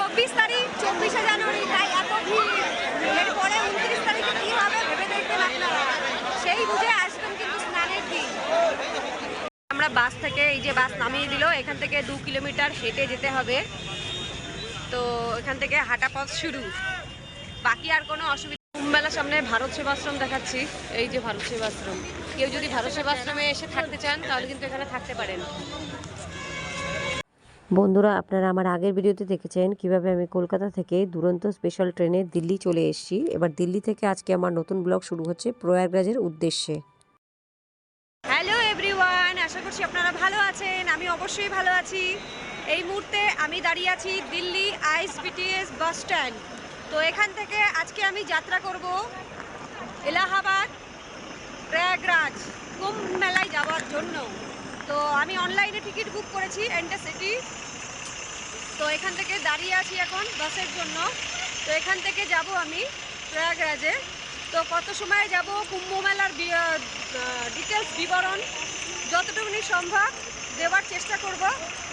চব্বিশ তারিখ জানুয়ারি সেই আমরা বাস থেকে, এই যে বাস নামিয়ে দিল, এখান থেকে দু কিলোমিটার হেঁটে যেতে হবে। তো এখান থেকে হাঁটা পথ শুরু। বাকি আর কোনো অসুবিধা মেলার সামনে ভারত সেবাশ্রম দেখাচ্ছি। এই যে ভারত সেবাশ্রম। কেউ যদি ভারত সেবাশ্রমে এসে থাকতে চান তাহলে কিন্তু এখানে থাকতে পারেন। বন্ধুরা আপনারা আমার আগের ভিডিওতে দেখেছেন কীভাবে আমি কলকাতা থেকে দুরন্ত স্পেশাল ট্রেনে দিল্লি চলে এসেছি। এবার দিল্লি থেকে আজকে আমার নতুন ব্লগ শুরু হচ্ছে প্রয়াগরাজের উদ্দেশ্যে। হ্যালো এভরিওয়ান আশা করছি আপনারা ভালো আছেন। আমি অবশ্যই ভালো আছি। এই মুহূর্তে আমি দাঁড়িয়ে আছি দিল্লি আইস বিটিএস বাস স্ট্যান্ড তো এখান থেকে আজকে আমি যাত্রা করব এলাহাবাদ, প্রয়াগরাজ কুম্ভ মেলায় যাওয়ার জন্য। তো আমি অনলাইনে টিকিট বুক করেছি সিটি। তো এখান থেকে দাঁড়িয়ে আছি এখন বাসের জন্য। তো এখান থেকে যাব আমি প্রয়াগরাজে। তো কত সময় যাব কুম্ভ মেলার ডিটেলস বিবরণ যতটুকুনি সম্ভব দেওয়ার চেষ্টা করব।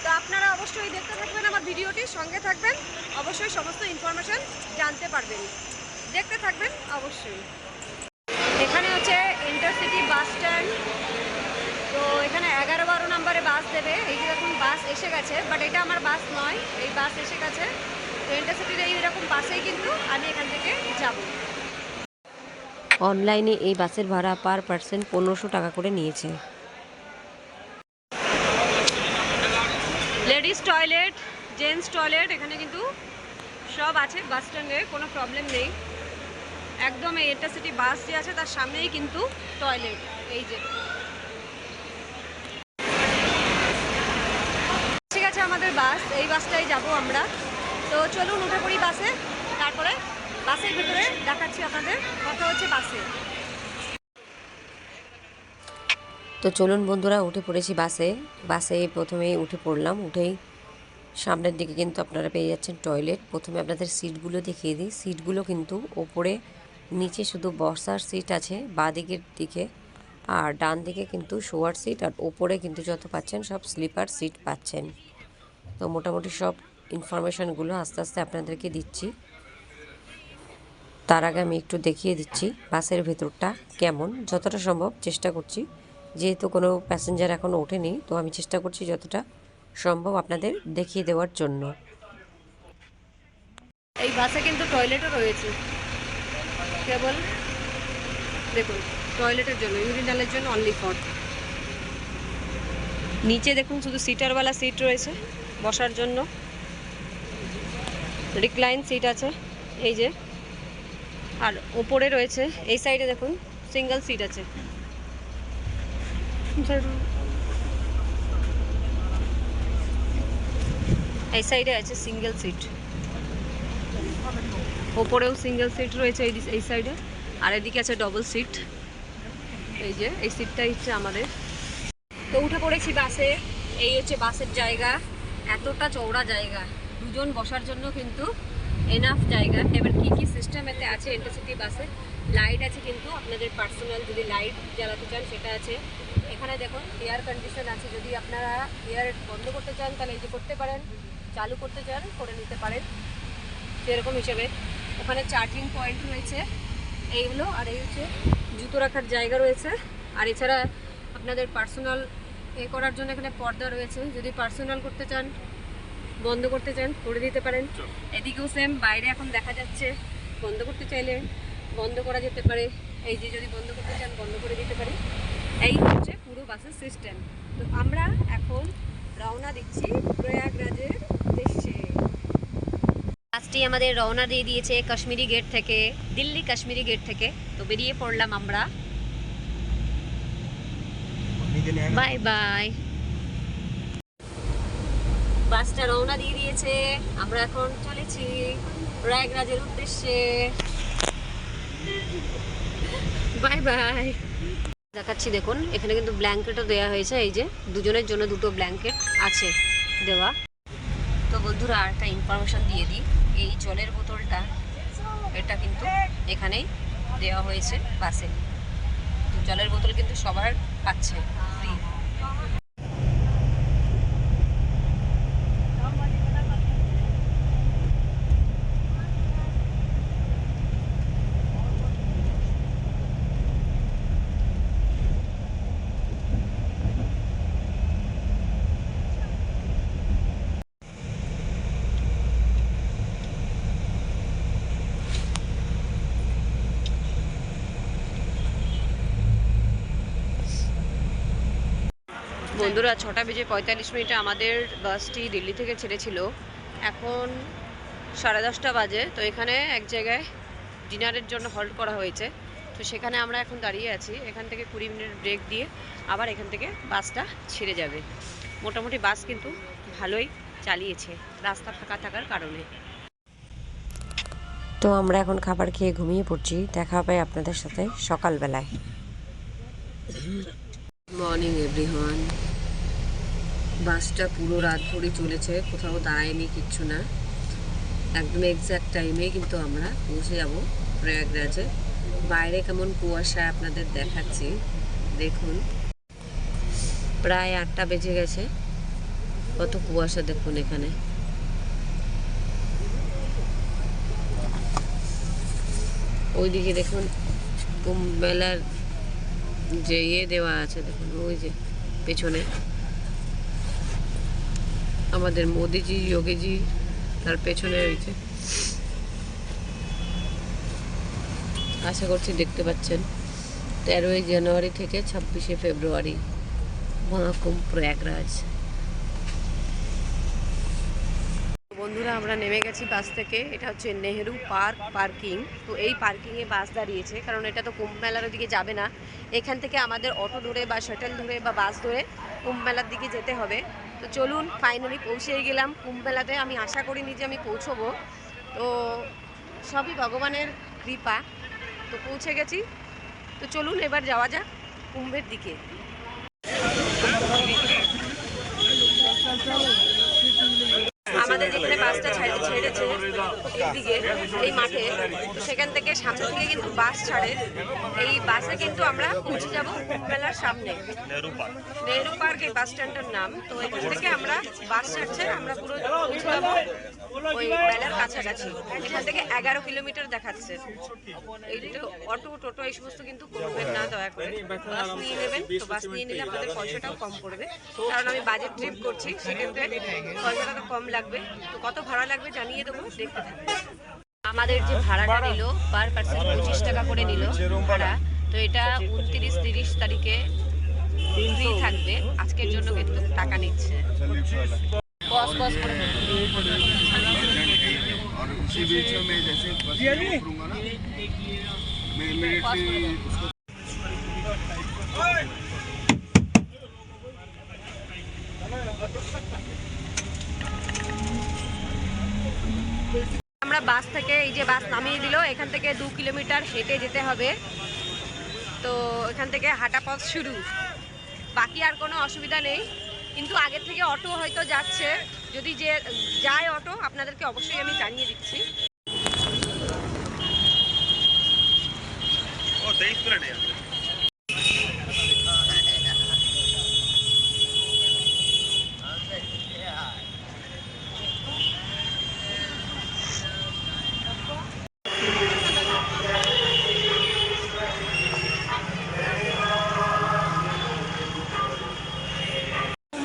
তো আপনারা অবশ্যই দেখতে থাকবেন আমার ভিডিওটি, সঙ্গে থাকবেন। অবশ্যই সমস্ত ইনফরমেশন জানতে পারবেন। দেখতে থাকবেন অবশ্যই। এখানে হচ্ছে ইন্টারসিটি বাস স্ট্যান্ড তো এখানে এগারো বারো নম্বরে বাস দেবে। এই যে দেখুন বাস এসে গেছে বাট এটা আমার বাস নয়। এই বাস এসে গেছে। তো ইন্টারসিটির এইরকম বাসেই কিন্তু আমি এখান থেকে যাব। অনলাইনে এই বাসের ভাড়া পার পার্সেন্ট পনেরোশো টাকা করে নিয়েছে। লেডিস টয়লেট, জেন্টস টয়লেট, এখানে কিন্তু সব আছে, বাস স্ট্যান্ডে, কোনো প্রবলেম নেই। একদম এই ইন্টারসিটি বাস যে আছে, তার সামনেই কিন্তু টয়লেট, এই যে। ঠিক আছে, আমাদের বাস, এই বাসটাই যাব আমরা। তো চলুন উঠে পড়ি বাসে, তারপরে বাসের ভিতরে দেখাচ্ছি আপনাদের, কথা হচ্ছে বাসে। তো চলুন বন্ধুরা, উঠে পড়েছি বাসে। বাসে প্রথমেই উঠে পড়লাম, উঠেই সামনের দিকে কিন্তু আপনারা পেয়ে যাচ্ছেন টয়লেট। প্রথমে আপনাদের সিটগুলো দেখিয়ে দিই। সিটগুলো কিন্তু ওপরে, নিচে শুধু বসার সিট আছে বাঁ দিকের দিকে। আর ডান দিকে কিন্তু শোয়ার সিট, আর ওপরে কিন্তু যত পাচ্ছেন সব স্লিপার সিট পাচ্ছেন। তো মোটামুটি সব ইনফরমেশানগুলো আস্তে আস্তে আপনাদেরকে দিচ্ছি। তার আগে আমি একটু দেখিয়ে দিচ্ছি বাসের ভেতরটা কেমন। যতটা সম্ভব চেষ্টা করছি যেহেতু কোনো প্যাসেঞ্জার এখনও ওঠেনি, তো আমি চেষ্টা করছি যতটা সম্ভব আপনাদের দেখিয়ে দেওয়ার জন্য। এই বাসে কিন্তু টয়লেটও রয়েছে। কেবল, দেখুন টয়লেটের জন্য ইউরিনালের জন্য অনলি ফর নিচে দেখুন, শুধু সিটারওয়ালা সিট রয়েছে বসার জন্য। রিক্লাইন সিট আছে, এই যে। আর ওপরে রয়েছে, এই সাইডে দেখুন সিঙ্গেল সিট আছে। এই সাইডে আছে সিঙ্গেল সিট ওপরেও সিঙ্গেল সিট রয়েছে এই এই সাইডে আর এদিকে আছে ডবল সিট এই যে, এই সিটটাই হচ্ছে আমাদের। তো উঠে পড়েছি বাসে। এই হচ্ছে বাসের জায়গা। এতটা চওড়া জায়গা। দুজন বসার জন্য কিন্তু এনাফ জায়গা। এবার কি কি সিস্টেম এতে আছে ইন্টারসিটি বাসে? লাইট আছে কিন্তু। আপনাদের পার্সোনাল যদি লাইট জ্বালাতে চান, সেটা আছে। এখানে দেখুন এয়ার কন্ডিশন আছে। যদি আপনারা এয়ার বন্ধ করতে চান তাহলে এই যে করতে পারেন চালু করতে চান করে নিতে পারেন। সেরকম হিসেবে। ওখানে চার্জিং পয়েন্ট রয়েছে। এইগুলো আর এই হচ্ছে জুতো রাখার জায়গা রয়েছে। আর এছাড়া আপনাদের পার্সোনাল এ করার জন্য এখানে পর্দা রয়েছে। যদি পার্সোনাল করতে চান বন্ধ করতে চান করে দিতে পারেন। এদিকেও সেম বাইরে এখন দেখা যাচ্ছে বন্ধ করতে চাইলে বন্ধ করা যেতে পারে। এই যে যদি বন্ধ করতে চান বন্ধ করে দিতে পারি এই বাসের সিস্টেম তো আমরা এখন রওনা দিচ্ছি প্রয়াগরাজের উদ্দেশ্যে। বাসটি আমাদের রওনা দিয়ে দিয়েছে কাশ্মীরি গেট থেকে, দিল্লি কাশ্মীরি গেট থেকে। তো বেরিয়ে পড়লাম আমরা। বাই বাই বাসটা রওনা দিয়ে দিয়েছে। আমরা এখন চলেছি প্রয়াগরাজের উদ্দেশ্যে। বাই বাই দেখাচ্ছি, দেখুন। এখানে কিন্তু ব্ল্যাঙ্কেটও দেওয়া হয়েছে, এই যে দুজনের জন্য দুটো ব্ল্যাঙ্কেট আছে দেওয়া। তো বন্ধুরা, আর একটা ইনফরমেশন দিয়ে দিই। এই জলের বোতলটা, এটা কিন্তু এখানেই দেওয়া হয়েছে, বাসে। জলের বোতল কিন্তু সবার পাচ্ছে ফ্রি বন্ধুরা ছটা বেজে পঁয়তাল্লিশ মিনিটে আমাদের বাসটি দিল্লি থেকে ছেড়েছিল। এখন সাড়ে দশটা বাজে তো এখানে এক জায়গায় ডিনারের জন্য হল্ট করা হয়েছে। তো সেখানে আমরা এখন দাঁড়িয়ে আছি এখান থেকে কুড়ি মিনিট ব্রেক দিয়ে আবার এখান থেকে বাসটা ছেড়ে যাবে। মোটামুটি বাস কিন্তু ভালোই চালিয়েছে রাস্তা ফাঁকা থাকার কারণে। তো আমরা এখন খাবার খেয়ে ঘুমিয়ে পড়ছি দেখা হবে আপনাদের সাথে সকালবেলায়। মর্নিং এভরিওয়ান বাসটা পুরো রাত ভরে চলেছে, কোথাও দাঁড়ায়নি কিচ্ছু না। একদম এক্স্যাক্ট টাইমে কিন্তু আমরা পৌঁছে যাব প্রয়াগরাজে। বাইরে কেমন কুয়াশা আপনাদের দেখাচ্ছি, দেখুন। প্রায় আটটা বেজে গেছে, কত কুয়াশা দেখুন এখানে। ওইদিকে দেখুন কুম্ভ মেলার যে ইয়ে দেওয়া আছে, দেখুন, ওই যে পেছনে। আমাদের মোদিজি, যোগীজি তার পেছনে রয়েছে। আশা করছি দেখতে পাচ্ছেন। তেরোই জানুয়ারি থেকে ছাব্বিশে ফেব্রুয়ারি মহাকুম্ভ প্রয়াগরাজ। বন্ধুরা, আমরা নেমে গেছি বাস থেকে। এটা হচ্ছে নেহেরু পার্ক পার্কিং। তো এই পার্কিংয়ে বাস দাঁড়িয়েছে, কারণ এটা তো কুম্ভ মেলার দিকে যাবে না। এখান থেকে আমাদের অটো ধরে বা শাটেল ধরে বা বাস ধরে কুম্ভ মেলার দিকে যেতে হবে। তো চলুন ফাইনালি পৌঁছে গেলাম। কুম্ভেলাতে আমি আশা করিনি যে আমি পৌঁছবো। তো সবই ভগবানের কৃপা। তো পৌঁছে গেছি। তো চলুন, এবার যাওয়া যাক কুম্ভের দিকে। আমাদের যেখানে বাসটা ছেড়ে- ছেড়েছে এদিকে এই মাঠে সেখান থেকে সামনে থেকে কিন্তু বাস ছাড়ে। এই বাসে কিন্তু আমরা পৌঁছে যাব মেলার সামনে। নেহরু পার্ক। এই বাস স্ট্যান্ডের নাম। তো এখান থেকে আমরা বাস ছাড়ছে আমরা পুরো পৌঁছে যাব ওই মেলার কাছাকাছি। এখান থেকে এগারো কিলোমিটার দেখাচ্ছে। এই তো অটো টোটো এই সমস্ত কিন্তু করবেন না দয়া করে। বাস নিয়ে নেবেন তো বাস নিয়ে নিলে আপনাদের পয়সাটাও কম পড়বে। কারণ আমি বাজেট ট্রিপ করছি সেক্ষেত্রে পয়সাটা তো কম লাগবে। তো কত ভাড়া লাগবে জানিয়ে দেবো দেখতে থাকবেন আমাদের যে ভাড়াটা নিল পার পার্সন পঁচিশ টাকা করে নিল ভাড়া তো এটা উনত্রিশ তিরিশ তারিখে ফ্রি থাকবে আজকের জন্য কিন্তু টাকা নিচ্ছে পজ পজ করে और उसी बीच में मैं जैसे बस उतरूंगा ना मैं इमीडिएटली उसको বাস থেকে, এই যে বাস নামিয়ে দিল, এখান থেকে দু কিলোমিটার হেঁটে যেতে হবে। তো এখান থেকে হাঁটা পথ শুরু। বাকি আর কোনো অসুবিধা নেই। কিন্তু আগের থেকে অটো হয়তো যাচ্ছে। যদি যে যায় অটো, আপনাদেরকে অবশ্যই আমি জানিয়ে দিচ্ছি।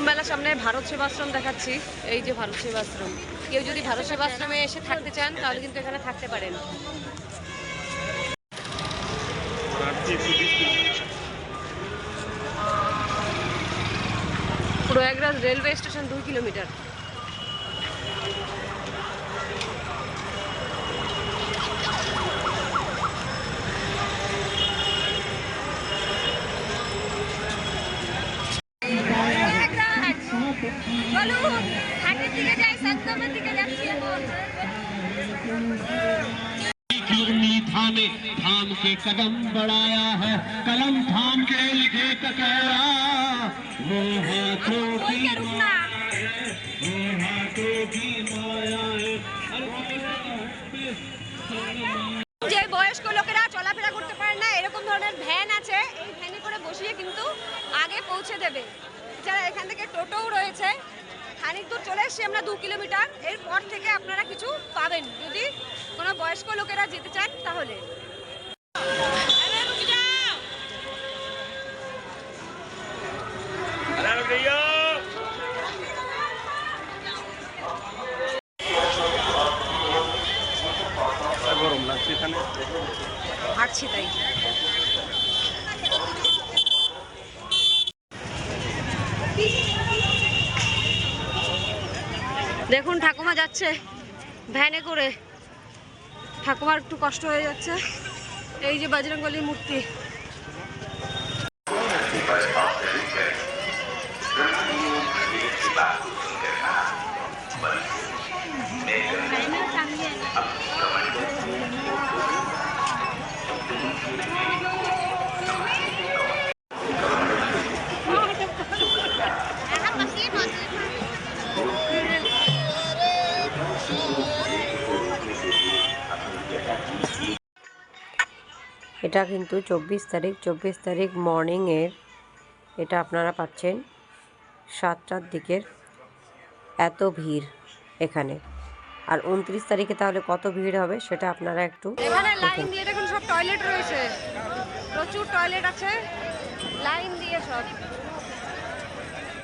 মেলার সামনে ভারত সেবাশ্রম দেখাচ্ছি। এই যে ভারত সেবাশ্রম। কেউ যদি ভারত সেবাশ্রমে এসে থাকতে চান, তাহলে কিন্তু এখানে থাকতে পারেন। প্রয়াগরাজ রেলওয়ে স্টেশন দুই কিলোমিটার। कदम बढ़ाया है। कलम थाम के लिखे कटहरा वो हाथों की वो हाथों की माया যে বয়স্ক লোকেরা চলাফেরা করতে পারে না এরকম ধরনের ভ্যান আছে এই ভ্যানে করে বসিয়ে কিন্তু আগে পৌঁছে দেবে। যারা এখান থেকে টোটোও রয়েছে খানিক দূর চলে এসছি আমরা দু কিলোমিটার। এরপর থেকে আপনারা কিছু পাবেন। যদি কোনো বয়স্ক লোকেরা যেতে চান তাহলে। হাঁটছি তাই। দেখুন ঠাকুমা যাচ্ছে ভ্যানে করে। ঠাকুমার একটু কষ্ট হয়ে যাচ্ছে। এই যে বাজরঙ্গলির মূর্তি। এটা কিন্তু চব্বিশ তারিখ চব্বিশ তারিখ মর্নিংয়ের এটা আপনারা পাচ্ছেন সাতটার দিকের এত ভিড় এখানে। আর উনত্রিশ তারিখে তাহলে কত ভিড় হবে সেটা আপনারা একটু লাইন দিয়ে দেখুন সব টয়লেট রয়েছে। প্রচুর টয়লেট আছে। লাইন দিয়ে সব।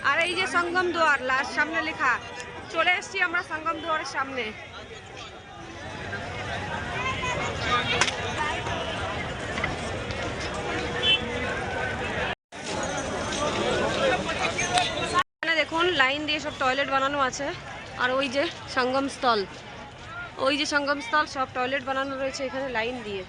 আর এই যে সঙ্গম দুয়ার লাস্ট সামনে লেখা। চলে এসছি আমরা সঙ্গম দুয়ারের সামনে। দেখুন, লাইন দিয়ে সব টয়লেট বানানো আছে। আর ওই যে সঙ্গমস্থল ওই যে সঙ্গমস্থল সব টয়লেট বানানো রয়েছে এখানে লাইন দিয়ে।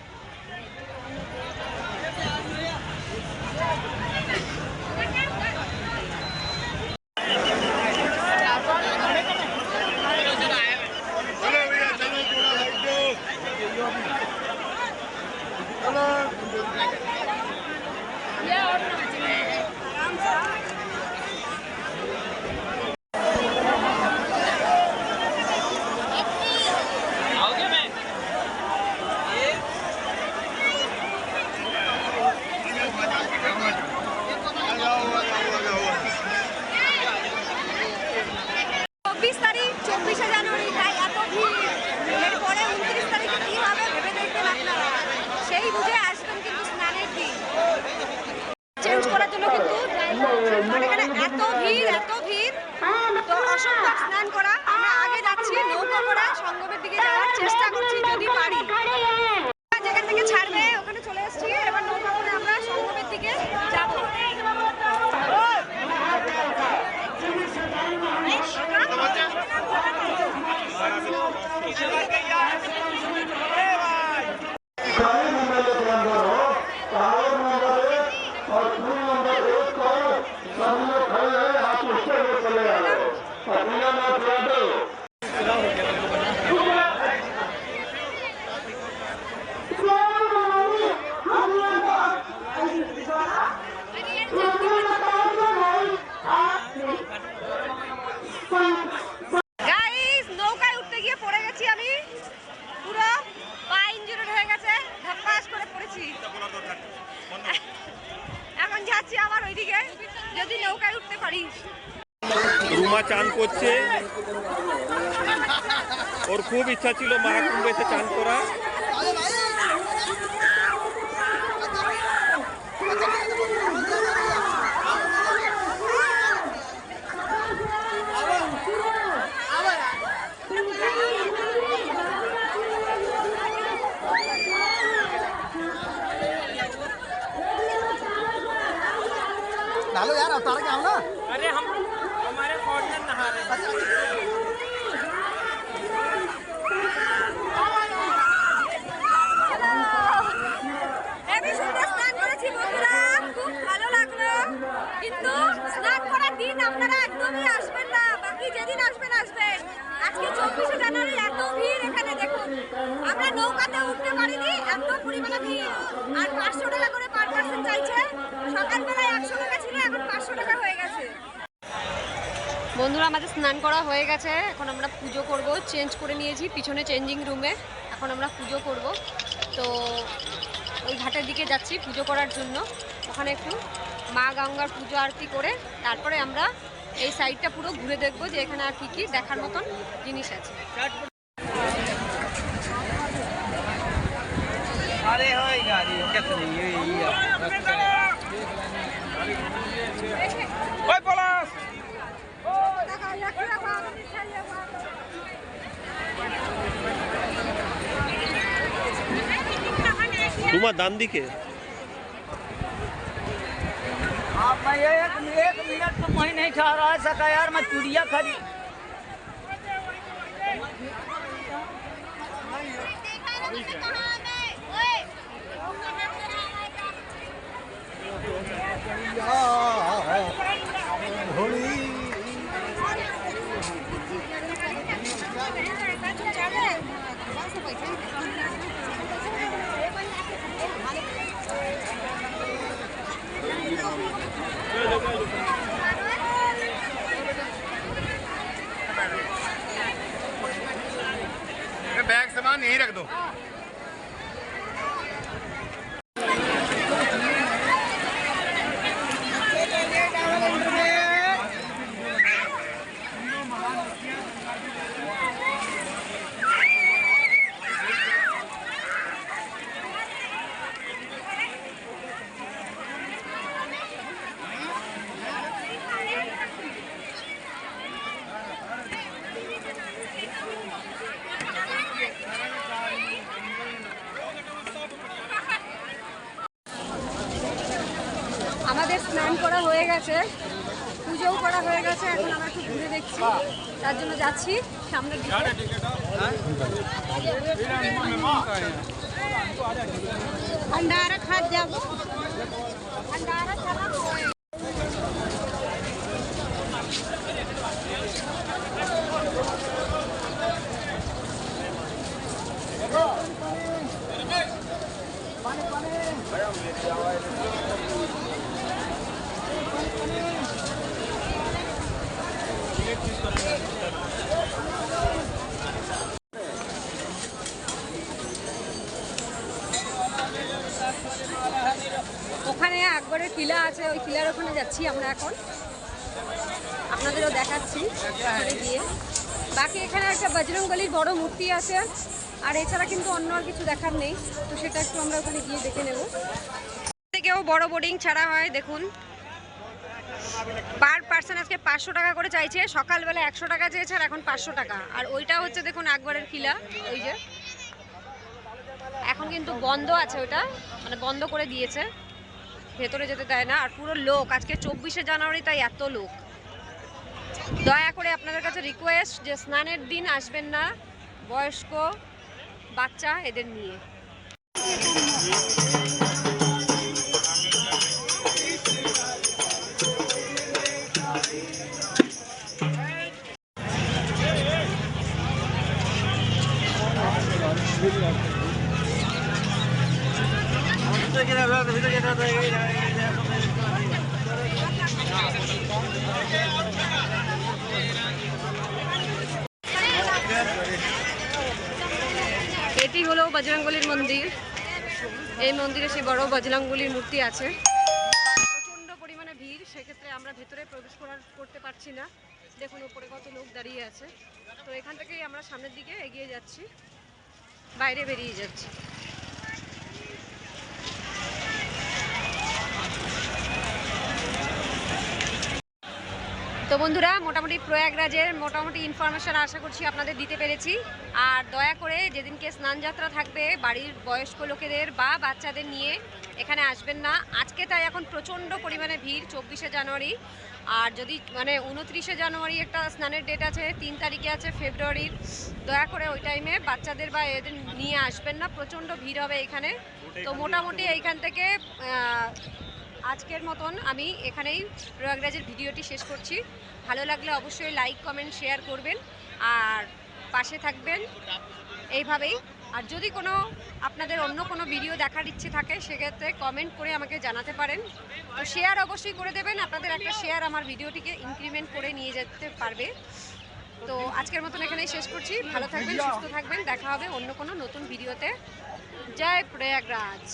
যদি নৌকায় উঠতে পারিস। রুমা চান করছে। ওর খুব ইচ্ছা ছিল মহাকুম্ভে কুম্ভেতে চান করা। স্নান করা হয়ে গেছে। এখন আমরা পুজো করব। চেঞ্জ করে নিয়েছি। পিছনে চেঞ্জিং রুমে এখন আমরা পুজো করব। তো ওই ঘাটের দিকে যাচ্ছি পুজো করার জন্য। ওখানে একটু মা গঙ্গার পুজো আরতি করে। তারপরে আমরা এই সাইডটা পুরো ঘুরে দেখব যে এখানে আর কী কী দেখার মতন জিনিস আছে। আরে হয় গাড়ি রুমা ডান দিকে आप मैं एक एक मिनट तो वहीं नहीं ठहरा सका यार मैं चुड़िया खरी তার জন্য যাচ্ছি সামনের দিকে भंडारा खात जाबो भंडारा खाना আকবরের কিলা আছে, ওই কিলার ওখানে যাচ্ছি আমরা এখন। আপনাদেরও দেখাচ্ছি গিয়ে। বাকি এখানে একটা বজরংবলির বড় মূর্তি আছে, আর এছাড়া কিন্তু অন্য আর কিছু দেখার নেই। তো সেটা একটু আমরা ওখানে গিয়ে দেখে নেব। থেকেও বড় বোর্ডিং ছাড়া হয়, দেখুন। পার পার্সন আজকে পাঁচশো টাকা করে চাইছে, সকালবেলা একশো টাকা চেয়েছে আর এখন পাঁচশো টাকা। আর ওইটা হচ্ছে, দেখুন আকবরের কিলা ওই যে। এখন কিন্তু বন্ধ আছে ওটা মানে বন্ধ করে দিয়েছে। ভেতরে যেতে দেয় না, আর পুরো লোক, আজকে চব্বিশে জানুয়ারি তাই এত লোক। দয়া করে আপনাদের কাছে রিকোয়েস্ট যে স্নানের দিন আসবেন না, বয়স্ক, বাচ্চা, এদের নিয়ে। বজরঙ্গলির মূর্তি আছে। প্রচণ্ড পরিমাণে ভিড়, সেক্ষেত্রে আমরা ভেতরে প্রবেশ করার, করতে পারছি না। দেখুন, উপরে কত লোক দাঁড়িয়ে আছে। তো এখান থেকেই আমরা সামনের দিকে এগিয়ে যাচ্ছি। বাইরে বেরিয়ে যাচ্ছি। তো বন্ধুরা, মোটামুটি প্রয়াগরাজের মোটামুটি ইনফরমেশন আশা করছি আপনাদের দিতে পেরেছি। আর দয়া করে যেদিনকে স্নান যাত্রা থাকবে, বাড়ির বয়স্ক লোকেদের বা বাচ্চাদের নিয়ে এখানে আসবেন না। আজকে তাই এখন প্রচণ্ড পরিমাণে ভিড়, চব্বিশে জানুয়ারি। আর যদি মানে উনত্রিশে জানুয়ারি একটা স্নানের ডেট আছে, তিন তারিখে আছে ফেব্রুয়ারির, দয়া করে ওই টাইমে বাচ্চাদের বা এদের নিয়ে আসবেন না। প্রচণ্ড ভিড় হবে এখানে। তো মোটামুটি এইখান থেকে আজকের মতন আমি এখানেই প্রয়াগরাজের ভিডিওটি শেষ করছি। ভালো লাগলে অবশ্যই লাইক কমেন্ট শেয়ার করবেন। আর পাশে থাকবেন এইভাবেই। আর যদি কোনো আপনাদের অন্য কোনো ভিডিও দেখার ইচ্ছে থাকে, সেক্ষেত্রে কমেন্ট করে আমাকে জানাতে পারেন। তো শেয়ার অবশ্যই করে দেবেন। আপনাদের একটা শেয়ার আমার ভিডিওটিকে ইনক্রিমেন্ট করে নিয়ে যেতে পারবে। তো আজকের মতন এখানেই শেষ করছি। ভালো থাকবেন, সুস্থ থাকবেন। দেখা হবে অন্য কোনো নতুন ভিডিওতে জয় প্রয়াগরাজ।